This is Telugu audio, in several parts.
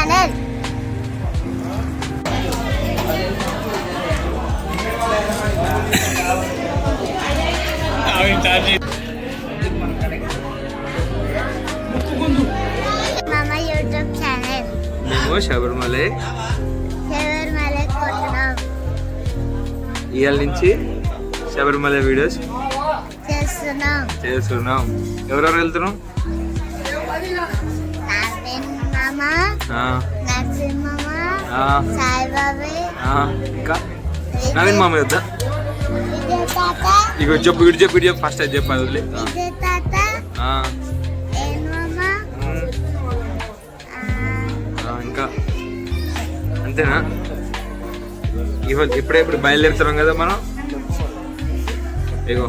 ఛానల్ మామ యూట్యూబ్ ఛానల్ మేము శబరిమలై శబరిమల ఇవాళ నుంచి శబరిమల వీడియోస్ చేస్తున్నాం. చేస్తున్నాం. ఎవరెవరు వెళ్తున్నాం? సాయిబాబా? ఇంకా? నవీన్ మామ వద్దా? ఇక చెప్పు ఇటు చెప్పు ఇటు చెప్పు. ఫస్ట్ అది చెప్పు అది వదిలే. ఇంకా? అంతేనా? ఇవాళ ఇప్పుడే ఇప్పుడు బయలుదేరుతున్నాం కదా మనం? ఇగో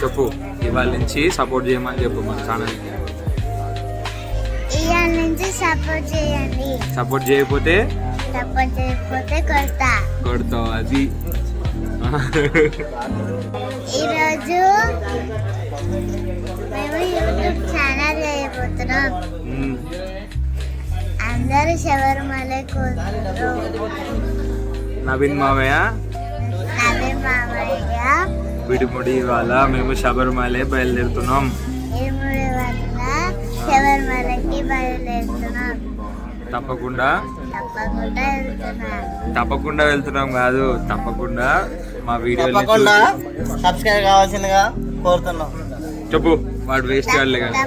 చెప్పు. ఇవాళ నుంచి సపోర్ట్ చేయమని చెప్పు మన ఛానల్ ఇవాళ నుంచి సపోర్ట్ చేయండి. సపోర్ట్ చేయకపోతే? సపోర్ట్ చేయకపోతే కొడతా. కొడతావు అది. ఈరోజు మేము యూట్యూబ్ ఛానల్ చేయబోతున్నాం. అందరూ శబరిమల కూతురు. నవీన్ మామయ్య? నవీ మామయ్య. విడిముడి ఇవాళ మేము శబరిమలే బయలుదేరుతున్నాం. శబరిమలకి బయలుదేరుతున్నాం. తప్పకుండా. తప్పకుండా వెళ్తున్నాం. కాదు తప్పకుండా మా వీడియో తప్పకుండా సబ్స్క్రైబ్ కావాల్సిందిగా కోరుతున్నాం. చెప్పు వాడు వేస్ట్ కాదులే కానీ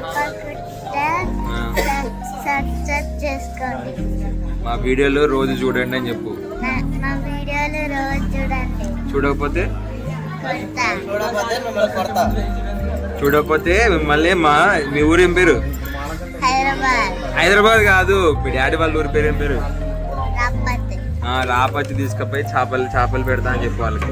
మా వీడియోలు రోజు చూడండి అని చెప్పు. నా- మా వీడియోలు రోజు చూడండి. చూడకపోతే? చూడకపోతే మిమ్మల్ని కొడతా. చూడకపోతే మిమ్మల్ని మా మీ ఊరు ఏం పేరు? హైదరాబాద్. కాదు మీ డాడీ వాళ్ళ ఊరి పేరు ఏం పేరు? రాపచ్చి తీసుకుపోయి చేపలు చేపలు పెడతా అని చెప్పు వాళ్ళకి.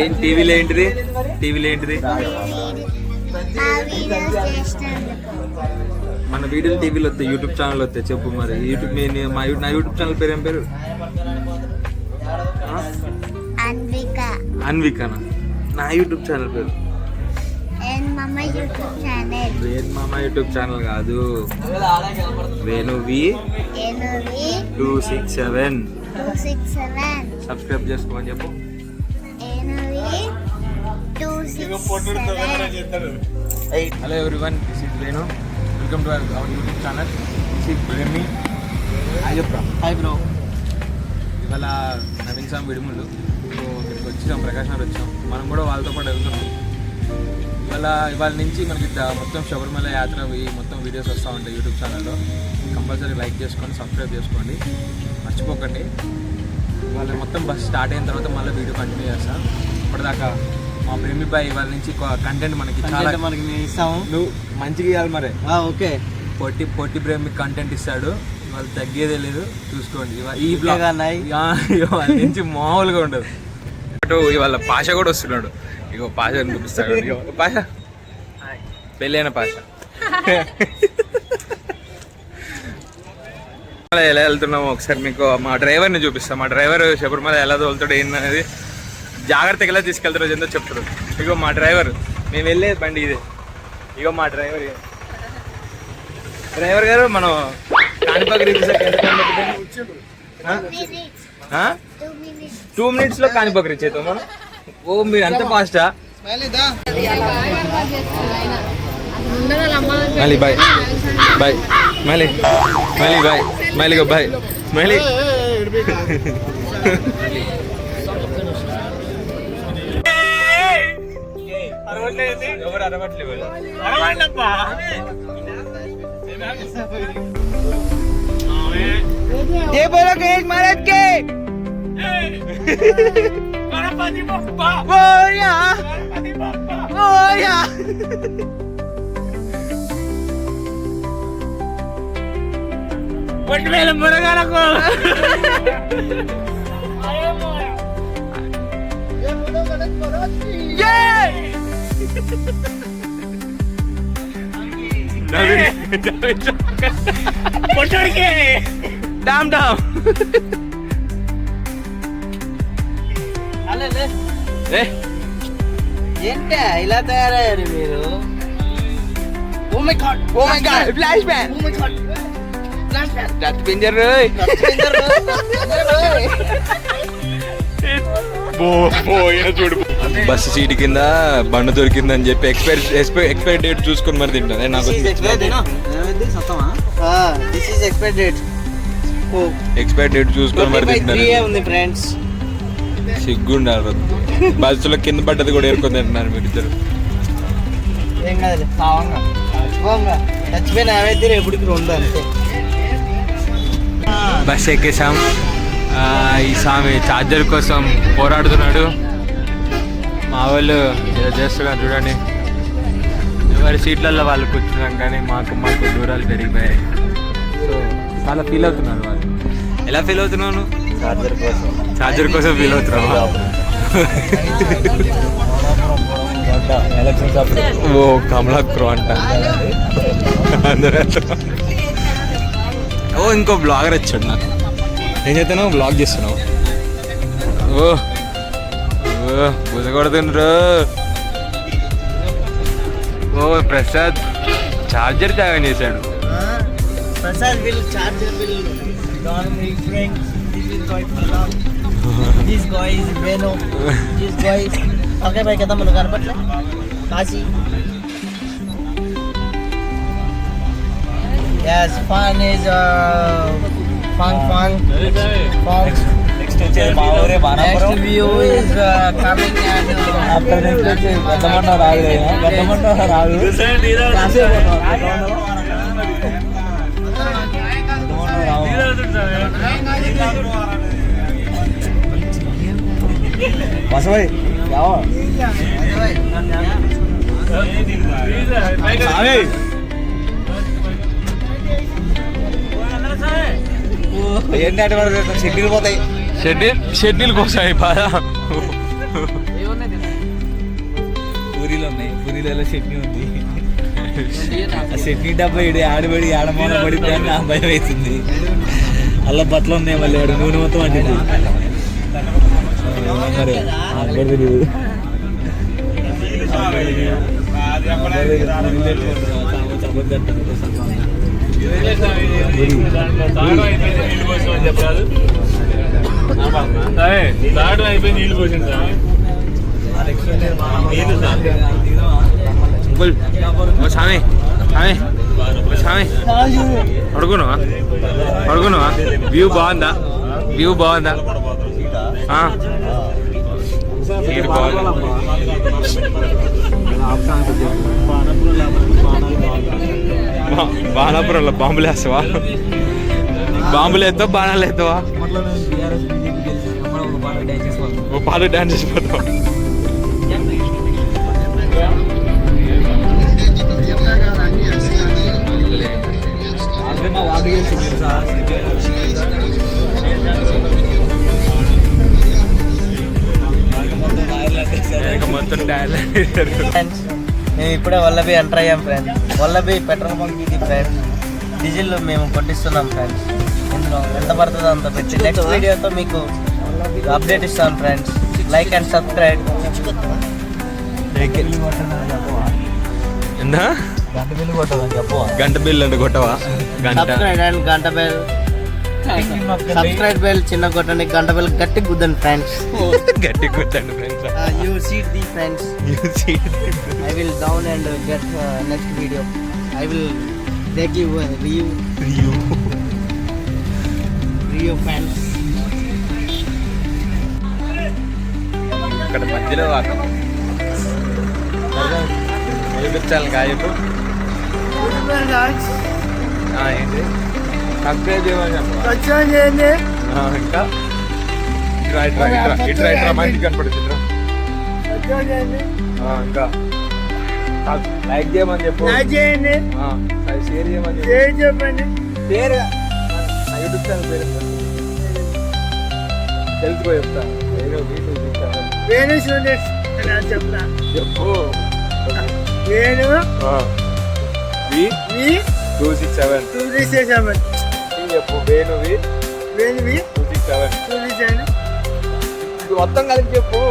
ఏం టీవీలో ఏంటిది? టీవీలో ఏంటిది? మన వీడియోలు టీవీలో వస్తాయి యూట్యూబ్ ఛానల్ వస్తాయి. చెప్పు మరి యూట్యూబ్ నా యూట్యూబ్ ఛానల్ పేరు ఏం పేరు? అన్విక అన్వికనా? నా యూట్యూబ్ ఛానల్ పేరు? అండ్ మమ్మ యూట్యూబ్ ఛానల్. వేణు మామ యూట్యూబ్ ఛానల్ కాదు. Venu V two six seven. Subscribe చేసుకోమని చెప్పు. Hello everyone this is Venu welcome to our YouTube channel this is Premi Ayyappa hi bro ఇవాళ నవీన్ సామ్ విడుములు ఇక్కడికి వచ్చినాం ప్రకాశ్ నగర్ వచ్చాం మనం కూడా వాళ్ళతో పాటు వెళ్తున్నాం. ఇవాళ ఇవాళ నుంచి మనకి మొత్తం శబరిమల యాత్ర మొత్తం వీడియోస్ వస్తూ ఉంటాయి యూట్యూబ్ ఛానల్లో కంపల్సరీ లైక్ చేసుకోండి సబ్స్క్రైబ్ చేసుకోండి. మర్చిపోకండి. ఇవాళ మొత్తం బస్ స్టార్ట్ అయిన తర్వాత మళ్ళీ వీడియో కంటిన్యూ చేస్తాం. ఇప్పటిదాకా మా ప్రేమి బాయ్ ఇవాళ నుంచి కంటెంట్ మనకి చాలా మనకి ఇస్తాము. నువ్వు మంచిగా ఇవ్వాలి మరి. ఓకే. పొట్టి పొట్టి ప్రేమి కంటెంట్ ఇస్తాడు. ఇవాళ తగ్గేదే లేదు. చూసుకోండి. ఈ బ్లాగ్ నుంచి మామూలుగా ఉండదు. అటు ఇవాళ పాష కూడా వస్తున్నాడు. ఇగో పాష చూపిస్తాడు ఇగో పాష. పెళ్ళైన పాష. ఎలా వెళ్తున్నామో ఒకసారి మీకు మా డ్రైవర్ని చూపిస్తాం. మా డ్రైవర్ శబరిమల ఎలా తోలుతాడు ఏంటనేది జాగ్రత్తగా ఎలా తీసుకెళ్తారో ఏందో చెప్తారు ఇగో మా డ్రైవర్ మేము వెళ్ళే బండి ఇదే. ఇగో మా డ్రైవర్. డ్రైవర్ గారు మనం కాణిపాక రీచ్ టూ మినిట్స్లో కాణిపాక రీచ్ అవుతాం మనం? ఓ మీరు అంత ఫాస్టా మళ్ళీ బాయ్. బాయ్. మళ్ళీ మళ్ళీ బాయ్. మళ్ళీ బాయ్. మళ్ళీ ఎవరు అరవట్లేదు? જય બોલો ગણેશ મહારાજ કે ગણપતિ બાપ્પા બોલ્યા ગણપતિ બાપ્પા બોલ્યા ஒட்டுவேல முருகனுக்கும் பொட்டு లే. ఏ ఏంటే ఇలా తయారయ్యారు మీరు? ఓ my god oh my god flash man oh my god touch పింజర్ bus seat కింద బండి దొరికిందని చెప్పి ఎక్స్పైర్ ఎక్స్పైర్ డేట్ చూసుకొని మరి తింటాను. నాకు this is expected expire date చూసుకొని మరి త్రీ తింటాను ఉంది ఫ్రెండ్స్ సిగ్గుండాలి బస్సులో కింద పడ్డది కూడా ఏరుకొని తింటున్నారు మీరు ఇద్దరు ఏం కాదులే పావంగా. పావంగా. చచ్చిపోయిన ఏమైతే ఎప్పటికి రెండు అంతే. బస్ ఎక్కేసాం ఈ స్వామి ఛార్జర్ కోసం పోరాడుతున్నాడు. మా వాళ్ళు ఏదో చేస్తున్నారు చూడండి. ఎవరి సీట్లలో వాళ్ళు కూర్చున్నాం కానీ మాకు మాకు దూరాలు పెరిగిపోయాయి. సో చాలా ఫీల్ అవుతున్నారు వాళ్ళు ఎలా ఫీల్ అవుతున్నాను చార్జర్ కోసం. ఛార్జర్ కోసం ఫీల్ అప్పుడు ఓ కమలాక్రో అంట. ఓ ఇంకో బ్లాగర్ వచ్చాడు నాకు. ఏం చేస్తున్నావు? బ్లాగ్ చేస్తున్నావు? ఓ ఓ బుజ కొడుతుండ్రు. ఓ ప్రసాద్. చార్జర్ త్యాగం చేశాడు. Prasad will charger will done me friends this is guy for this guy is Benaud this guy okay bye కదా మనకు కనపట్లే Kashi Yes, fun is uh, fun, fun, fun. Next view is uh, coming and uh, schedule పోతాయి షెడ్యూల్ షెడ్యూల్ కోసాయి బాగా పూరీలు ఉన్నాయి. పూరీలలో చట్నీ ఉంది. ఆ చట్నీ డబ్బా ఇడి ఆడబడి ఆడమూల పడితే అని నా భయం అవుతుంది అల్ల బట్టలు ఉన్నాయి మళ్ళీ వాడు నూనె మొత్తం అంటింది. మరి నాకు కూడా తెలియదు అంకుల్ ఓ స్వామి స్వామి ఓ స్వామి. అడుగున్నావా అడుగున్నావా వ్యూ బాగుందా? వ్యూ బాగుందా? బాణాపురంలో బాంబులు వేస్తావా? బాంబులు వేస్తావా? బాణాలు వేస్తావా? ఓ పాట డాన్స్ చేసిపోతావా మొత్తం ఫ్రెండ్స్ మేము ఇప్పుడే వల్లభి ఎంటర్ అయ్యాం ఫ్రెండ్స్ వల్లభి పెట్రోల్ బంక్ ఇది ఫ్రెండ్స్ డీజిల్ మేము కొట్టిస్తున్నాం ఫ్రెండ్స్ ఇందులో ఎంత పడుతుందో అంత పెట్టి నెక్స్ట్ వీడియోతో మీకు అప్డేట్ ఇస్తాం ఫ్రెండ్స్ లైక్ అండ్ సబ్స్క్రైబ్ ఎందా గంట గంట బిల్ అంటే కొట్టవా? గంట. సబ్స్క్రైబ్ అండ్ గంట బెల్ సబ్స్క్రైబ్ బెల్ చిన్న కొట్టండి గంట బెల్ గట్టి గుద్దండి ఫ్రెండ్స్ గట్టి కూర్చోండి friends you seat the friends I will down and uh, get uh, next video. I will take you uh, Rio Rio fans. ఇక్కడ మధ్యలో వాక చూపించాలి కాయపు ఏంటి? సబ్స్క్రైబ్ చేయమని చెప్పు. ఆ, ఇంకా? ఇట్రా ఇట్రా ఇట్రా ఇట్రా ఇట్రా మంచి కనపడుతుంది ఇంకా? లైక్ చేయమని చెప్పు. ఆ, షేర్ చేయమని చెప్పు. పేరు నా యూట్యూబ్ ఛానల్ పేరు? తెలుసుకో చెప్తా. చెప్పు. V two six seven. చెప్పు Venu V. Two six seven. మొత్తం కలిపి చెప్పు.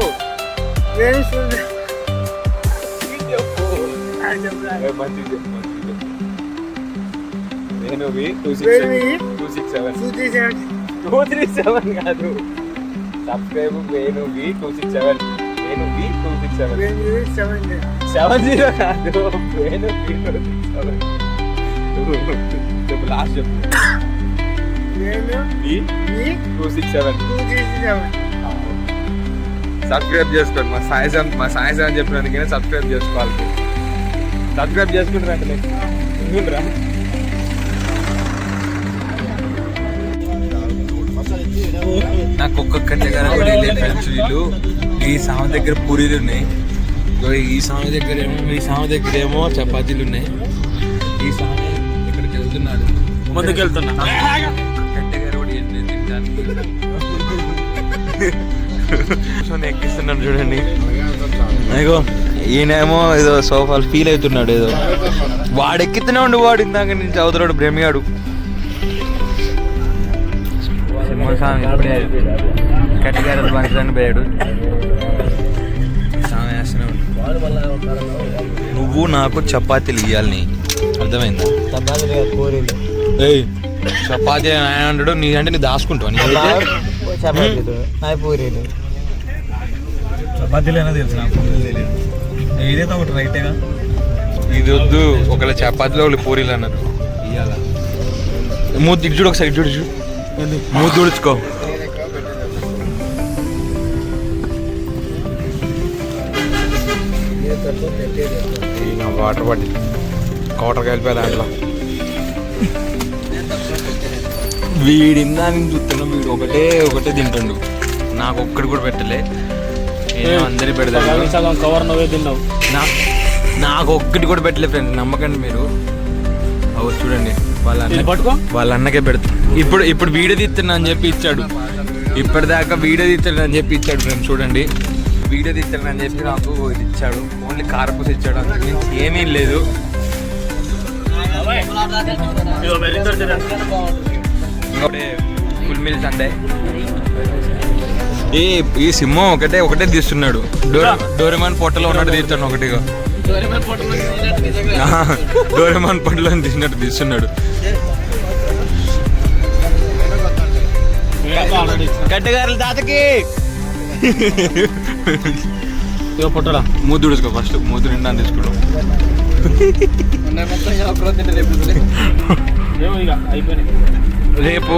ఏ, మంచిది చెప్పు, మంచిది చెప్పు. Venu V two six two six seven. Two three seven. కాదు. Subscribe Venu V two six seven. Venu V two six seven. Seven zero కాదు వేణువి టూ సిక్స్ సెవెన్. చెప్పు లాస్ట్ చెప్పు. Two six seven. సబ్స్క్రైబ్ చేసుకోండి మా సాయిజాన్ మా సాయిజాన్ చెప్పినందుకనే సబ్స్క్రైబ్ చేసుకోవాలి. సబ్స్క్రైబ్ చేసుకుంటారంటే ఇంకుండ్రా నాకు ఒక్కొక్క దగ్గర కూడా వెళ్ళే ఫ్రెండ్స్ వీళ్ళు. ఈ సామె దగ్గర పూరీలు ఉన్నాయి. ఈ సామె దగ్గర ఏమో ఈ సామె దగ్గర ఏమో చపాతీలు ఉన్నాయి. ఈ సామె ఇక్కడికి వెళ్తున్నాడు. ముందుకు వెళ్తున్నా. ఎక్కిస్తున్నాడు చూడండి. అయ్యో ఈయనేమో ఏదో సోఫాలు ఫీల్ అవుతున్నాడు ఏదో. వాడు ఎక్కితూనే ఉండు వాడు ఇందాక నుంచి అవుతున్నాడు బ్రహ్మిగాడు. సింహస్వామి ఇప్పుడే కట్టెగారు పంచడానికి పోయాడు. నువ్వు నాకు చపాతీలు ఇవ్వాలి అర్థమైందా? ఏయ్ చపాతీ ఆయన అంటాడు నీ అంటే నీ దాచుకుంటావు? పూరీలు. చపాతీలు అయినా తెలుసు? నాకు ఏదైతే ఒకటి రైటేగా ఇది వద్దు ఒకళ్ళ చపాతీలో ఒకళ్ళు పూరీలు అన్నారు. ఇయ్యాల? మూతి ఇటు చూడు ఒకసారి ఇటు చూడు చూడు. మూతి తుడుచుకో. వాటర్ పట్టి కౌటర్ కలిపే దాంట్లో వీడిందా నేను చూస్తున్నా వీడు ఒకటే ఒకటే తింటుండు. నాకు ఒక్కడి కూడా పెట్టలే. నేను అందరి పెడతాను సగం కవర్ నువ్వే తిన్నావు. నా నాకు ఒక్కటి కూడా పెట్టలేదు ఫ్రెండ్స్ నమ్మకండి మీరు. అవు చూడండి వాళ్ళ అన్న పట్టుకో. వాళ్ళ అన్నకే పెడతా. ఇప్పుడు ఇప్పుడు వీడియో తీస్తున్నా అని చెప్పి ఇచ్చాడు. ఇప్పటిదాకా వీడియో తీస్తాడు అని చెప్పి ఇచ్చాడు ఫ్రెండ్స్ చూడండి. వీడియో తీస్తాడు అని చెప్పి నాకు ఇది ఇచ్చాడు. ఓన్లీ కారపూస ఇచ్చాడు మించి ఏమీ లేదు. Full meal Sunday. ఈ ఈ సింహం ఒకటే ఒకటే తీస్తున్నాడు. డోర్ డోరెమాన్ పొట్టలో ఉన్నట్టు తీస్తాడు ఒకటిగా డోరెమాన్ పొట్టలో తీసినట్టు తీస్తున్నాడు. గడ్డగారుల తాతకి. ఇక పుట్టడా మూతి తుడుచుకో ఫస్ట్ మూతి నిండా అయిపోయినాయి. రేపు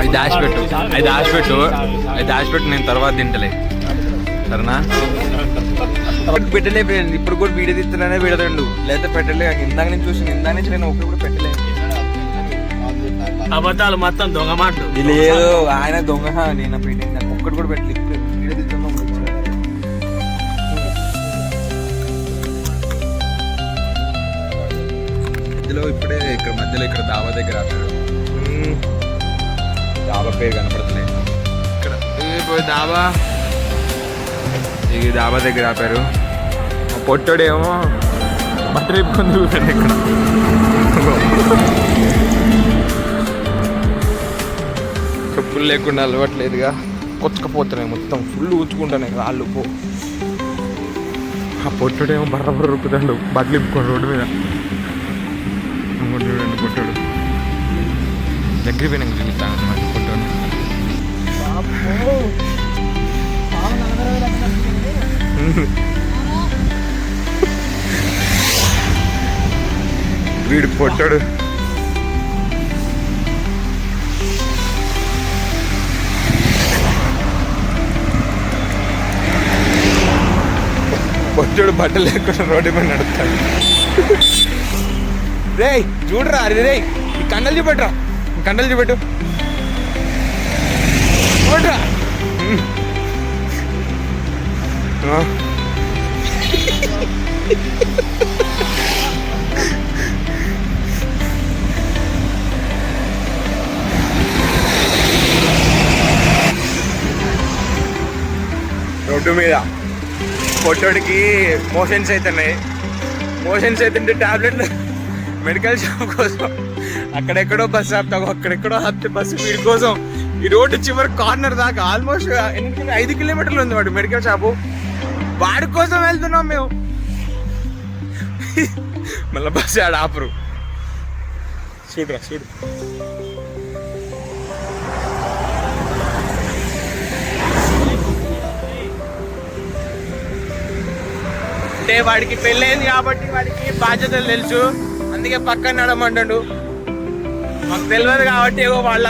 అది దాచిపెట్టు. అది దాచిపెట్టు. అది దాచిపెట్టు నేను తర్వాత తింటలే. సరేనా? పెట్టలే ఇప్పుడు కూడా వీడియో తీస్తున్నానే పెడతాడు లేదా పెట్టలే. ఇందాక నుంచి చూసి ఇందాక నుంచి నేను ఒకటి కూడా పెట్టలే. అబద్ధాలు మొత్తం దొంగ మాటలు. లేదు ఆయన దొంగ నేను పెట్టింది నాకు ఒక్కటి కూడా పెట్టలేదు. ఇప్పుడు. మధ్యలో ఇక్కడ మధ్యలో ఇక్కడ దాబా దగ్గర ఆపాడు. దాబా పేరు కనపడుతున్నాయి. ఇక్కడ. ఏ పోయి దాబా ఈ దాబా దగ్గర ఆపారు. పొట్టోడేమో ఇప్పుకొని చూడండి ఇక్కడ. చెప్పులు లేకుండా అలవాట్లేదుగా. కొచ్చకపోతున్నాయి మొత్తం. ఫుల్ ఉంచుకుంటాయి రాళ్ళు పో. ఆ పొట్టుడేమో బర్ర బర్ర రుక్కుతాడు బట్టలు ఇప్పుకొని రోడ్డు మీద. పొట్టుడు దగ్గర పోయినాక అన్నమాట పొట్టుని. వీడు పొట్టాడు. పొట్టుడు బట్టలు లేకుండా రోడ్డు మీద నడుస్తాడు. రే చూడరా అరే రే ఈ కండలు చూపెట్టరా కండలు చూపెట్టు. చూడరా. రోడ్డు మీద. పొట్టోడికి మోషన్స్ అవుతున్నాయి మోషన్స్ అవుతుంటే టాబ్లెట్లు మెడికల్ షాప్ కోసం. అక్కడెక్కడో బస్సు ఆపుతావు అక్కడెక్కడో ఆపితే బస్సు వీడి కోసం. ఈ రోడ్డు చివరి కార్నర్ దాకా ఆల్మోస్ట్ ఐదు కిలోమీటర్లు ఉంది వాడు మెడికల్ షాపు. వాడి కోసం వెళ్తున్నాం మేము. మళ్ళీ బస్సు ఆడ ఆపరు. సీటుగా సీటు అంటే వాడికి పెళ్ళైంది కాబట్టి వాడికి బాధ్యతలు తెలుసు. అందుకే పక్కన నడమంటాడు మాకు తెలియదు కాబట్టి ఏవో వాళ్ళ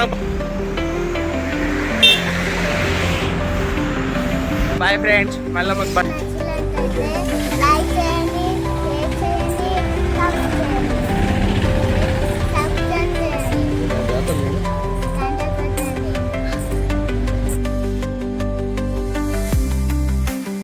బాయ్ ఫ్రెండ్స్ మళ్ళీ మాకు